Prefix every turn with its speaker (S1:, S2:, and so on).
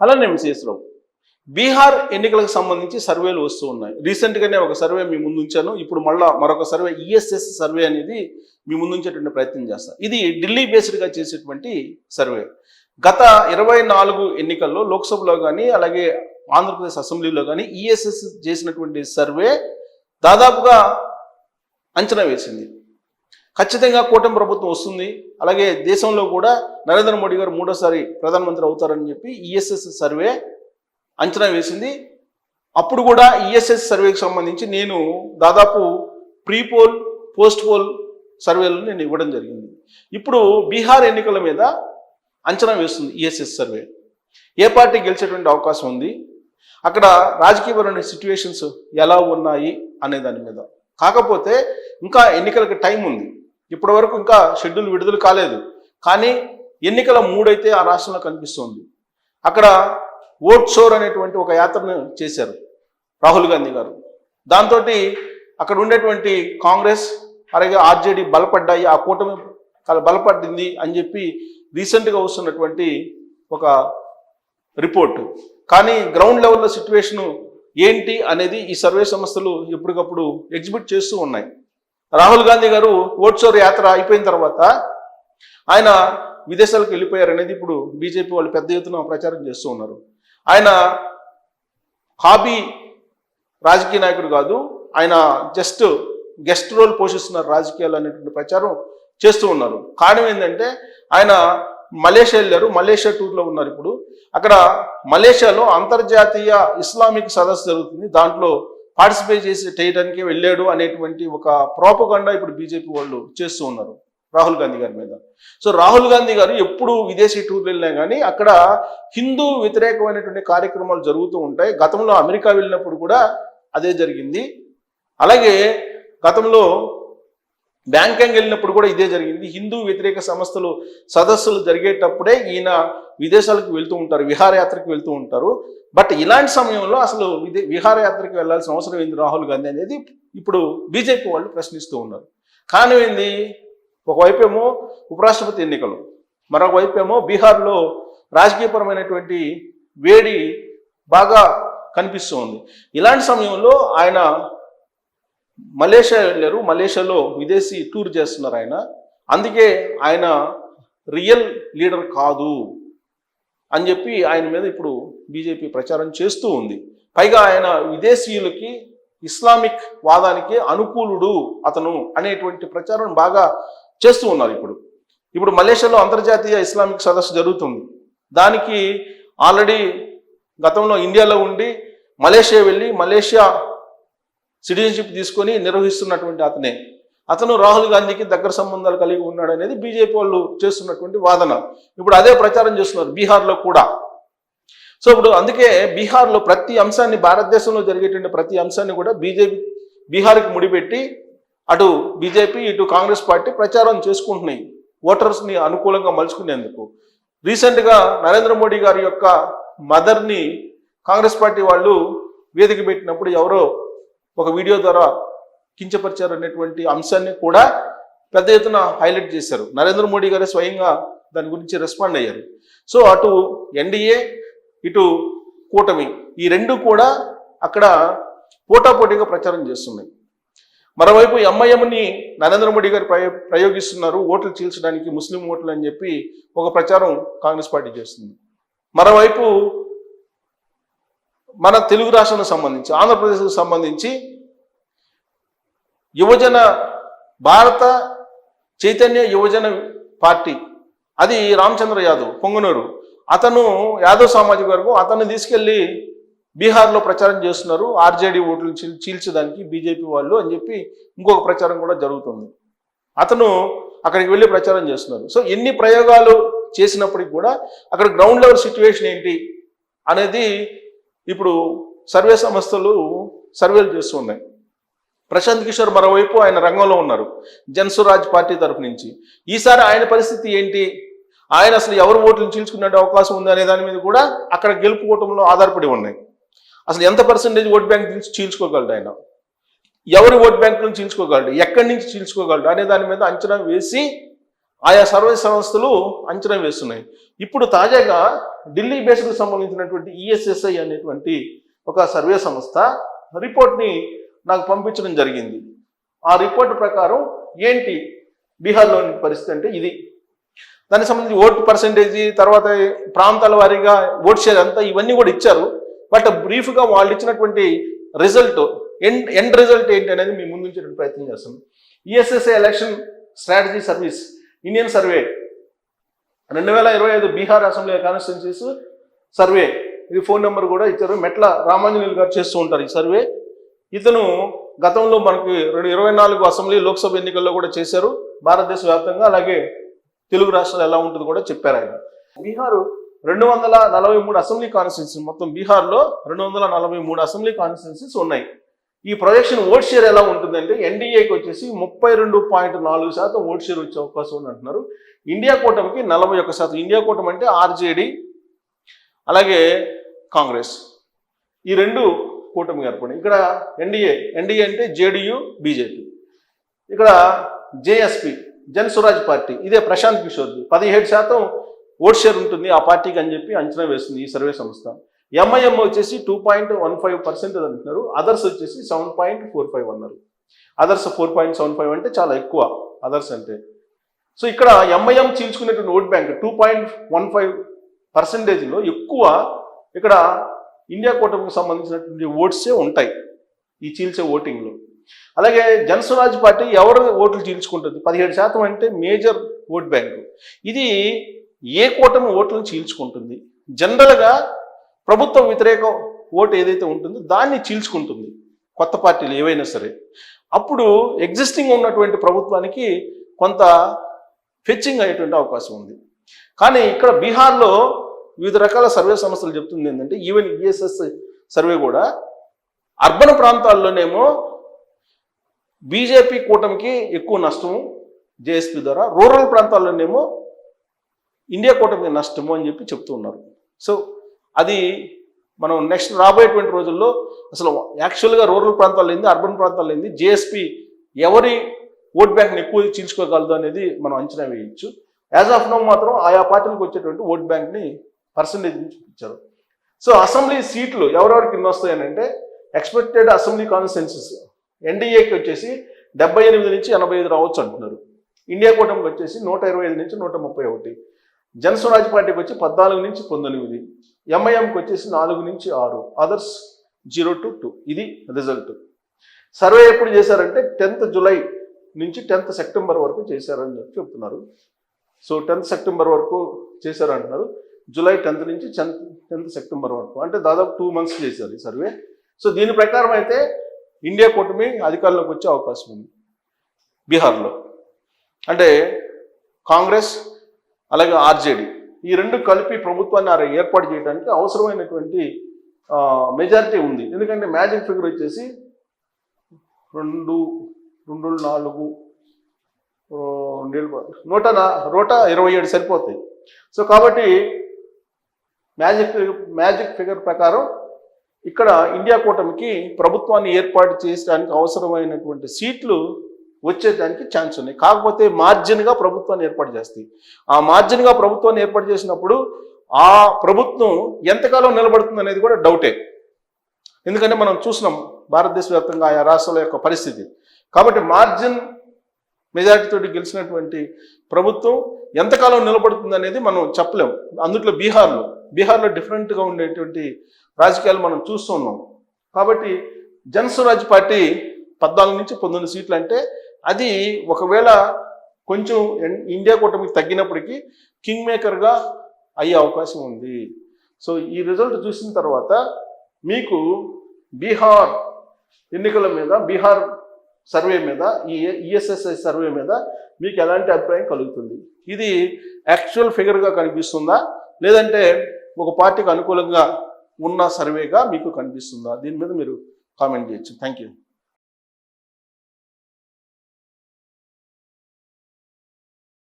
S1: అలానే విశేషరావు బీహార్ ఎన్నికలకు సంబంధించి సర్వేలు వస్తూ ఉన్నాయి. రీసెంట్గానే ఒక సర్వే మీ ముందు ఉంచాను. ఇప్పుడు మళ్ళా మరొక సర్వే ఈఎస్ఎస్ సర్వే అనేది మీ ముందు ఉంచేటువంటి ప్రయత్నం చేస్తాను ఇది ఢిల్లీ బేస్డ్గా చేసేటువంటి సర్వే. గత ఇరవై నాలుగు ఎన్నికల్లో లోక్సభలో కానీ అలాగే ఆంధ్రప్రదేశ్ అసెంబ్లీలో కానీ ఈఎస్ఎస్ చేసినటువంటి సర్వే దాదాపుగా అంచనా వేసింది. ఖచ్చితంగా కూటమి ప్రభుత్వం వస్తుంది. అలాగే దేశంలో కూడా నరేంద్ర మోడీ గారు మూడోసారి ప్రధానమంత్రి అవుతారని చెప్పి ఈఎస్ఎస్ సర్వే అంచనా వేసింది. అప్పుడు కూడా ఈఎస్ఎస్ సర్వేకి సంబంధించి నేను దాదాపు ప్రీ పోల్ పోస్ట్ పోల్ సర్వేలను నేను ఇవ్వడం జరిగింది. ఇప్పుడు బీహార్ ఎన్నికల మీద అంచనా వేస్తుంది ఈఎస్ఎస్ సర్వే. ఏ పార్టీ గెలిచేటువంటి అవకాశం ఉంది? అక్కడ రాజకీయపరమైన సిచ్యువేషన్స్ ఎలా ఉన్నాయి అనే దాని మీద. కాకపోతే ఇంకా ఎన్నికలకు టైం ఉంది. ఇప్పటి వరకు ఇంకా షెడ్యూల్ విడుదల కాలేదు. కానీ ఎన్నికల మూడైతే ఆ రాష్ట్రంలో కనిపిస్తుంది. అక్కడ ఓట్ షోర్ అనేటువంటి ఒక యాత్రను చేశారు రాహుల్ గాంధీ గారు. దాంతో అక్కడ ఉండేటువంటి కాంగ్రెస్ అలాగే ఆర్జేడీ బలపడ్డాయి ఆ కూటమి బలపడింది అని చెప్పి రీసెంట్గా వస్తున్నటువంటి ఒక రిపోర్టు. కానీ గ్రౌండ్ లెవెల్లో సిచ్యువేషను ఏంటి అనేది ఈ సర్వే సంస్థలు ఎప్పటికప్పుడు ఎగ్జిబిట్ చేస్తూ ఉన్నాయి. రాహుల్ గాంధీ గారు ఓట్సోర్ యాత్ర అయిపోయిన తర్వాత ఆయన విదేశాలకు వెళ్ళిపోయారు అనేది ఇప్పుడు బీజేపీ వాళ్ళు పెద్ద ఎత్తున ప్రచారం చేస్తూ ఉన్నారు. ఆయన హాబీ రాజకీయ నాయకుడు కాదు ఆయన జస్ట్ గెస్ట్ రోల్ పోషిస్తున్నారు రాజకీయాలు అనేటువంటి ప్రచారం చేస్తూ ఉన్నారు. కారణం ఏంటంటే ఆయన మలేషియా వెళ్ళారు మలేషియా టూర్లో ఉన్నారు ఇప్పుడు. అక్కడ మలేషియాలో అంతర్జాతీయ ఇస్లామిక్ సదస్సు జరుగుతుంది. దాంట్లో పార్టిసిపేట్ చేసి చేయడానికి వెళ్ళాడు అనేటువంటి ఒక ప్రోపగండా ఇప్పుడు బీజేపీ వాళ్ళు చేస్తూ ఉన్నారు రాహుల్ గాంధీ గారి మీద. సో రాహుల్ గాంధీ గారు ఎప్పుడు విదేశీ టూర్లు వెళ్ళినా కానీ అక్కడ హిందూ వ్యతిరేకమైనటువంటి కార్యక్రమాలు జరుగుతూ ఉంటాయి. గతంలో అమెరికా వెళ్ళినప్పుడు కూడా అదే జరిగింది. అలాగే గతంలో బ్యాంకాంగ్ వెళ్ళినప్పుడు కూడా ఇదే జరిగింది. హిందూ వ్యతిరేక సంస్థలు సదస్సులు జరిగేటప్పుడే ఈయన విదేశాలకు వెళ్తూ ఉంటారు విహారయాత్రకు వెళ్తూ ఉంటారు. బట్ ఇలాంటి సమయంలో అసలు విదే విహారయాత్రకు వెళ్ళాల్సిన అవసరం ఏంది రాహుల్ గాంధీ అనేది ఇప్పుడు బీజేపీ వాళ్ళు ప్రశ్నిస్తూ ఉన్నారు. కానీ ఏంది? ఒకవైపు ఏమో ఉపరాష్ట్రపతి ఎన్నికలు మరొక వైపు ఏమో బీహార్లో రాజకీయపరమైనటువంటి వేడి బాగా కనిపిస్తూ ఉంది. ఇలాంటి సమయంలో ఆయన మలేషియా వెళ్ళారు మలేషియాలో విదేశీ టూర్ చేస్తున్నారు ఆయన. అందుకే ఆయన రియల్ లీడర్ కాదు అని చెప్పి ఆయన మీద ఇప్పుడు బీజేపీ ప్రచారం చేస్తూ ఉంది. పైగా ఆయన విదేశీయులకి ఇస్లామిక్ వాదానికి అనుకూలుడు అతను అనేటువంటి ప్రచారం బాగా చేస్తూ ఉన్నారు ఇప్పుడు. ఇప్పుడు మలేషియాలో అంతర్జాతీయ ఇస్లామిక్ సదస్సు జరుగుతుంది. దానికి ఆల్రెడీ గతంలో ఇండియాలో ఉండి మలేషియా వెళ్ళి మలేషియా సిటిజన్షిప్ తీసుకొని నిర్వహిస్తున్నటువంటి అతనే. అతను రాహుల్ గాంధీకి దగ్గర సంబంధాలు కలిగి ఉన్నాడు అనేది బీజేపీ వాళ్ళు చేస్తున్నటువంటి వాదన. ఇప్పుడు అదే ప్రచారం చేస్తున్నారు బీహార్లో కూడా. సో ఇప్పుడు అందుకే బీహార్లో ప్రతి అంశాన్ని భారతదేశంలో జరిగేటువంటి ప్రతి అంశాన్ని కూడా బీజేపీ బీహార్కి ముడిపెట్టి అటు బీజేపీ ఇటు కాంగ్రెస్ పార్టీ ప్రచారం చేసుకుంటున్నాయి. ఓటర్స్ని అనుకూలంగా మలుచుకునేందుకు. రీసెంట్గా నరేంద్ర మోడీ గారి యొక్క మదర్ని కాంగ్రెస్ పార్టీ వాళ్ళు వేదిక పెట్టినప్పుడు ఎవరో ఒక వీడియో ద్వారా కించపరిచారు అనేటువంటి అంశాన్ని కూడా పెద్ద ఎత్తున హైలైట్ చేశారు. నరేంద్ర మోడీ గారే స్వయంగా దాని గురించి రెస్పాండ్ అయ్యారు. సో అటు ఎన్డీఏ ఇటు కూటమి ఈ రెండు కూడా అక్కడ పోటాపోటీగా ప్రచారం చేస్తున్నాయి. మరోవైపు ఎంఐఎంని నరేంద్ర మోడీ గారు ప్రయో ప్రయోగిస్తున్నారు. ఓట్లు చీల్చడానికి ముస్లిం ఓట్లు అని చెప్పి ఒక ప్రచారం కాంగ్రెస్ పార్టీ చేస్తుంది. మరోవైపు మన తెలుగు రాష్ట్రానికి సంబంధించి ఆంధ్రప్రదేశ్కు సంబంధించి యువజన భారత చైతన్య యువజన పార్టీ అది రామచంద్ర యాదవ్ పొంగునూరు అతను యాదవ్ సామాజిక వర్గం అతన్ని తీసుకెళ్ళి బీహార్లో ప్రచారం చేస్తున్నారు. ఆర్జేడీ ఓట్లు చీల్చడానికి బీజేపీ వాళ్ళు అని చెప్పి ఇంకొక ప్రచారం కూడా జరుగుతుంది. అతను అక్కడికి వెళ్ళి ప్రచారం చేస్తున్నారు. సో ఎన్ని ప్రయోగాలు చేసినప్పటికి కూడా అక్కడ గ్రౌండ్ లెవెల్ సిచ్యువేషన్ ఏంటి అనేది ఇప్పుడు సర్వే సంస్థలు సర్వేలు చేస్తూ ఉన్నాయి ప్రశాంత్ కిషోర్ మరోవైపు ఆయన రంగంలో ఉన్నారు. జన్సురాజ్ పార్టీ తరఫు నుంచి. ఈసారి ఆయన పరిస్థితి ఏంటి? ఆయన అసలు ఎవరు ఓట్లు చీల్చుకునే అవకాశం ఉంది అనే దాని మీద కూడా అక్కడ గెలుపు కూటంలో ఆధారపడి ఉన్నాయి. అసలు ఎంత పర్సెంటేజ్ ఓట్ బ్యాంక్ నుంచి చీల్చుకోగలడు ఆయన? ఎవరి ఓట్ బ్యాంక్ నుంచి చీల్చుకోగలడు? ఎక్కడి నుంచి చీల్చుకోగలడు? అనే దాని మీద అంచనా వేసి ఆయా సర్వే సంస్థలు అంచనా వేస్తున్నాయి. ఇప్పుడు తాజాగా ఢిల్లీ బేస్కు సంబంధించినటువంటి ఈఎస్ఎస్ఐ అనేటువంటి ఒక సర్వే సంస్థ రిపోర్ట్ని నాకు పంపించడం జరిగింది. ఆ రిపోర్ట్ ప్రకారం ఏంటి బీహార్లోని పరిస్థితి అంటే ఇది. దానికి సంబంధించి ఓటు పర్సంటేజీ తర్వాత ప్రాంతాల వారీగా ఓట్ షేర్ అంతా ఇవన్నీ కూడా ఇచ్చారు. బట్ బ్రీఫ్గా వాళ్ళు ఇచ్చినటువంటి రిజల్ట్ ఎండ్ ఎండ్ రిజల్ట్ ఏంటి అనేది మీ ముందు ప్రయత్నం చేస్తాం ESSI election strategy service Indian survey రెండు వేల ఇరవై ఐదు బీహార్ అసెంబ్లీ కాన్స్టిట్యున్సీస్ సర్వే ఇది ఫోన్ నెంబర్ కూడా ఇచ్చారు. మెట్ల రామాంజనేయులు గారు చేస్తూ ఉంటారు ఈ సర్వే ఇతను గతంలో మనకి రెండు ఇరవై నాలుగు అసెంబ్లీ లోక్సభ ఎన్నికల్లో కూడా చేశారు. భారతదేశ వ్యాప్తంగా అలాగే తెలుగు రాష్ట్రాలు ఎలా ఉంటుంది కూడా చెప్పారు ఆయన. బీహార్ రెండు వందల నలభై మూడు అసెంబ్లీ కాన్స్టిట్యూన్సీ మొత్తం బీహార్లో రెండు వందల నలభై మూడు అసెంబ్లీ కాన్స్టిట్యూన్సీస్ ఉన్నాయి. ఈ ప్రొజెక్షన్ ఓట్ షేర్ ఎలా ఉంటుందంటే ఎన్డీఏకి వచ్చేసి ముప్పై రెండు పాయింట్ నాలుగు శాతం ఓట్ షేర్ వచ్చే అవకాశం ఉంది అంటున్నారు. ఇండియా కూటమికి నలభై ఒక్క శాతం. ఇండియా కూటమి అంటే ఆర్జేడి అలాగే కాంగ్రెస్. ఈ రెండు కూటమి ఏర్పడి ఇక్కడ ఎన్డీఏ ఎన్డీఏ అంటే జేడీయూ బీజేపీ ఇక్కడ జేఎస్పి జన్ స్వరాజ్ పార్టీ. ఇదే ప్రశాంత్ కిషోర్ది పదిహేడు శాతం ఓట్ షేర్ ఉంటుంది ఆ పార్టీకి అని చెప్పి అంచనా వేస్తుంది ఈ సర్వే సంస్థ. ఎంఐఎం వచ్చేసి two point one five percent అంటున్నారు. అదర్స్ వచ్చేసి సెవెన్ పాయింట్ ఫోర్ ఫైవ్ అన్నారు. Others four point seven five అంటే చాలా ఎక్కువ. అదర్స్ అంటే. సో ఇక్కడ MIM చీల్చుకునేటువంటి vote bank two point one five పర్సెంటేజ్లో ఎక్కువ ఇక్కడ ఇండియా కూటమికి సంబంధించినటువంటి ఓట్సే ఉంటాయి. ఈ చీల్చే ఓటింగ్లో. అలాగే జనస్వరాజ్ పార్టీ ఎవరు ఓట్లు చీల్చుకుంటుంది? పదిహేడు శాతం అంటే మేజర్ ఓట్ బ్యాంకు. ఇది ఏ కూటమి ఓట్లను చీల్చుకుంటుంది? జనరల్గా ప్రభుత్వ వ్యతిరేక ఓటు ఏదైతే ఉంటుందో దాన్ని చీల్చుకుంటుంది. కొత్త పార్టీలు ఏవైనా సరే. అప్పుడు ఎగ్జిస్టింగ్ ఉన్నటువంటి ప్రభుత్వానికి కొంత ఫెచ్చింగ్ అయ్యేటువంటి అవకాశం ఉంది. కానీ ఇక్కడ బీహార్లో వివిధ రకాల సర్వే సంస్థలు చెప్తుంది ఏంటంటే ఈవెన్ ఈఎస్ఎస్ సర్వే కూడా అర్బన్ ప్రాంతాల్లోనేమో బీజేపీ కూటమికి ఎక్కువ నష్టము జేఎస్పీ ద్వారా రూరల్ ప్రాంతాల్లోనేమో ఇండియా కూటమికి నష్టము అని చెప్పి చెప్తూ ఉన్నారు. సో అది మనం నెక్స్ట్ రాబోయేటువంటి రోజుల్లో అసలు యాక్చువల్గా రూరల్ ప్రాంతాల్లో ఏంది అర్బన్ ప్రాంతాల్లో ఏంది జేఎస్పీ ఎవరి ఓట్ బ్యాంక్ని ఎక్కువ చీల్చుకోగలదు అనేది మనం అంచనా వేయచ్చు. యాజ్ ఆఫ్ నో మాత్రం ఆయా పార్టీలకు వచ్చేటువంటి ఓట్ బ్యాంక్ని పర్సంటేజ్ చూపించారు. సో అసెంబ్లీ సీట్లు ఎవరెవరికి ఎన్ని వస్తాయని అంటే ఎక్స్పెక్టెడ్ అసెంబ్లీ కాన్సెన్సెస్ ఎన్డీఏకి వచ్చేసి డెబ్బై ఎనిమిది నుంచి ఎనభై ఐదు రావచ్చు అంటున్నారు. ఇండియా కూటమికి వచ్చేసి నూట ఇరవై ఐదు నుంచి నూట ముప్పై ఒకటి. జనస్వరాజ్ పార్టీకి వచ్చి పద్నాలుగు నుంచి పంతొమ్మిది ఎంఐఎంకి వచ్చేసి నాలుగు నుంచి ఆరు అదర్స్ జీరో టు టూ ఇది రిజల్ట్ సర్వే ఎప్పుడు చేశారంటే టెన్త్ జూలై నుంచి టెన్త్ సెప్టెంబర్ వరకు చేశారని చెప్పి చెప్తున్నారు. సో టెన్త్ సెప్టెంబర్ వరకు చేశారు అంటున్నారు జూలై టెన్త్ నుంచి టెన్త్ టెన్త్ సెప్టెంబర్ వరకు. అంటే దాదాపు టూ మంత్స్ చేశారు ఈ సర్వే సో దీని ప్రకారం అయితే ఇండియా కూటమి అధికారంలోకి వచ్చే అవకాశం ఉంది. బీహార్లో అంటే కాంగ్రెస్ అలాగే ఆర్జేడి. ఈ రెండు కలిపి ప్రభుత్వాన్ని ఏర్పాటు చేయడానికి అవసరమైనటువంటి మెజారిటీ ఉంది. ఎందుకంటే మ్యాజిక్ ఫిగర్ వచ్చేసి రెండు రెండు నాలుగు ఆ, నూట నూట ఇరవై ఏడు సరిపోతాయి. సో కాబట్టి మ్యాజిక్ మ్యాజిక్ ఫిగర్ ప్రకారం ఇక్కడ ఇండియా కూటమికి ప్రభుత్వాన్ని ఏర్పాటు చేయడానికి అవసరమైనటువంటి సీట్లు వచ్చేదానికి ఛాన్స్ ఉన్నాయి. కాకపోతే మార్జిన్గా ప్రభుత్వాన్ని ఏర్పాటు చేస్తాయి. ఆ మార్జిన్గా ప్రభుత్వాన్ని ఏర్పాటు చేసినప్పుడు ఆ ప్రభుత్వం ఎంతకాలం నిలబడుతుంది అనేది కూడా డౌటే ఎందుకంటే మనం చూసినాం భారతదేశ వ్యాప్తంగా ఆయా రాష్ట్రాల యొక్క పరిస్థితి. కాబట్టి మార్జిన్ మెజారిటీతో గెలిచినటువంటి ప్రభుత్వం ఎంతకాలం నిలబడుతుంది అనేది మనం చెప్పలేం. అందుట్లో బీహార్లో బీహార్లో డిఫరెంట్గా ఉండేటువంటి రాజకీయాలు మనం చూస్తున్నాం కాబట్టి జనస్వరాజ్ పార్టీ పద్నాలుగు నుంచి పంతొమ్మిది సీట్లు అంటే అది ఒకవేళ కొంచెం ఇండియా కూటమికి తగ్గినప్పటికీ కింగ్ మేకర్గా అయ్యే అవకాశం ఉంది. సో ఈ రిజల్ట్ చూసిన తర్వాత మీకు బీహార్ ఎన్నికల మీద బీహార్ సర్వే మీద ఈ ఈఎస్ఎస్ఐ సర్వే మీద మీకు ఎలాంటి అభిప్రాయం కలుగుతుంది? ఇది యాక్చువల్ ఫిగర్గా కనిపిస్తుందా? లేదంటే ఒక పార్టీకి అనుకూలంగా ఉన్న సర్వేగా మీకు కనిపిస్తుందా? దీని మీద మీరు కామెంట్ చేయొచ్చు. Thank you